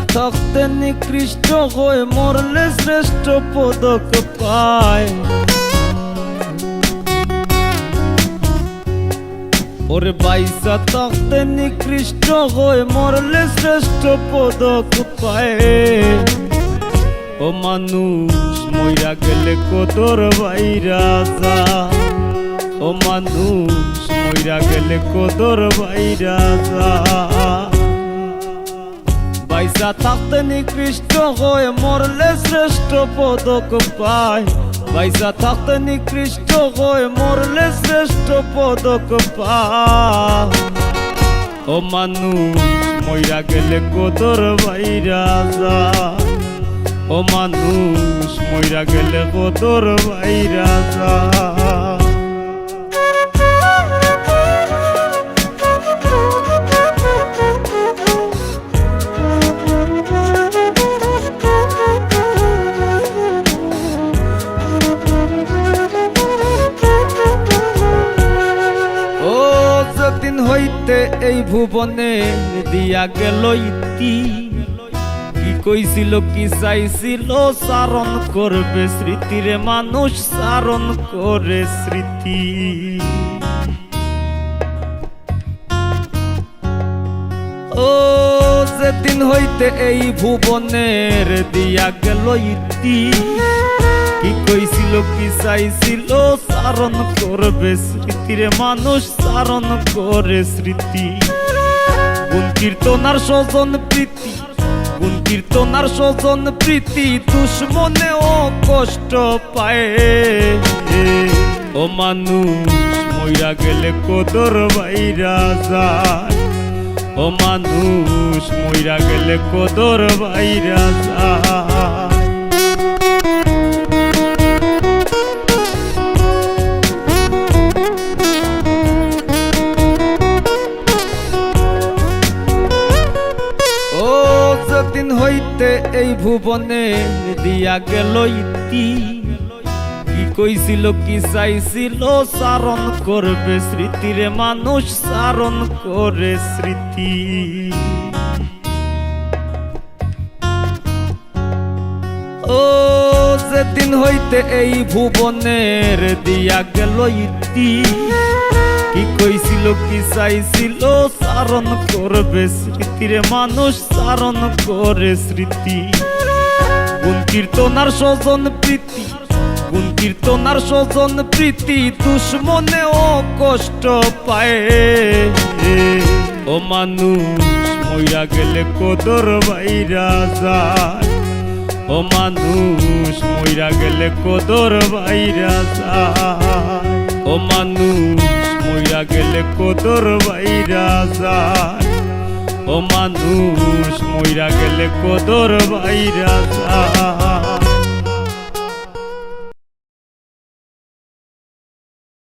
থাকতে নিকৃষ্ট হয়ে মরলে শ্রেষ্ঠ পদক পায়। ওরে বাইসা থাকতে নিকৃষ্ট হয়ে মরলে শ্রেষ্ঠ পদক পায়। ও মানুষ, মইরা গেলে কদর বাইরা যা ও মানুষ, মইরা গেলে কদর বাইরা যা বাইসা থাকতে নিকৃষ্ট হয়ে মরলে শ্রেষ্ঠ পদক পায় বাইসা থাকতে নিকৃষ্ট হয়ে মরলে শ্রেষ্ঠ পদক পায় ও মানুষ, মইরা গেলে কদর বাইরা যা। ও মানুষ, মইরা গেলে কদর বাইরা যা। হইতে এই ভুবনে দিয়া গেল ইতি। কি কইছিল, কি চাইছিল সারণ করবে স্মৃতিরে মানুষ সারণ করে স্মৃতি। ও, যেদিন হইতে এই ভুবনের দিয়া গেল ইতি। কি কইছিল, কি চাইছিল সারণ করবে স্মৃতিরে মানুষ সারণ করে স্মৃতি। গুণ কীর্তনার স্বজন প্রীতি, গুণ কীর্তনার স্বজন প্রীতি দুশ্মনে ও কষ্ট পায়। ও মানুষ, মইরা গেলে কদর বাইরা যায়। ও মানুষ, মইরা গেলে কদর বাইরা যায়। হইতে এই ভুবনে দিয়া গেল কি কইছিল, কি চাইছিল সারণ করবে স্মৃতিরে মানুষ সারণ করে স্মৃতি। ও, যেদিন হইতে এই ভুবনের দিয়া গেল ইতি। কি কইছিল, কি চাইছিল সারণ করবে স্মৃতিরে মানুষ সারণ করে স্মৃতি। গুণ কীর্তনার স্বজন প্রীতি, গুণ কীর্তনার স্বজন প্রীতি দুশ্মনে ও কষ্ট পায়। ও মানুষ, মইরা গেলে কদর বাইরা যায়। ও মানুষ, মইরা গেলে কদর বাইরা যায়। ও মানুষ কদর বাইরা যায়। ও মানুষ মইরা গেলে কদর বাইরা যায়।